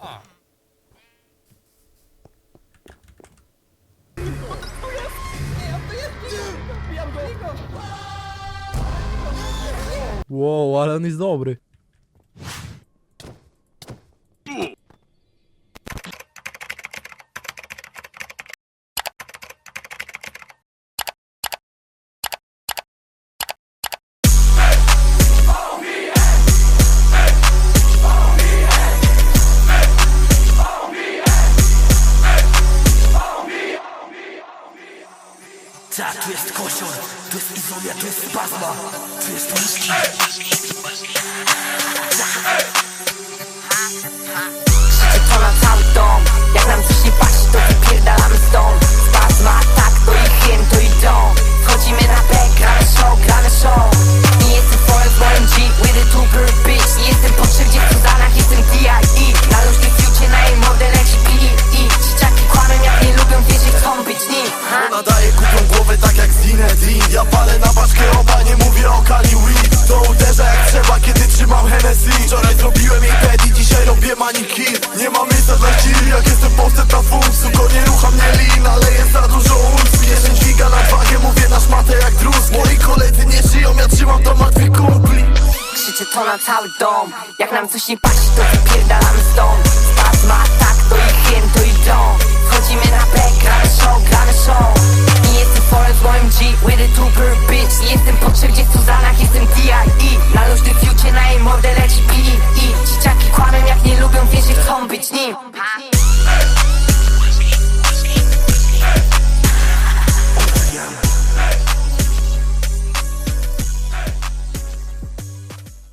A. Wow, ale on jest dobry. Tak, tu jest kosior, tu jest izolia, tu jest spazma, tu jest whisky. Krzyczy to na cały dom Nie mam miejsca dla chill, jak jestem postet na funksu Go nie rucha mnie lin, ale jest za dużo uncji 10 giga na dwagę, mówię na szmatę jak drus Moi koledzy nie żyją, ja trzymam to martwych kumpli. Krzyczy to na cały dom Jak nam coś nie pasi, to wypierdalamy stąd 一桶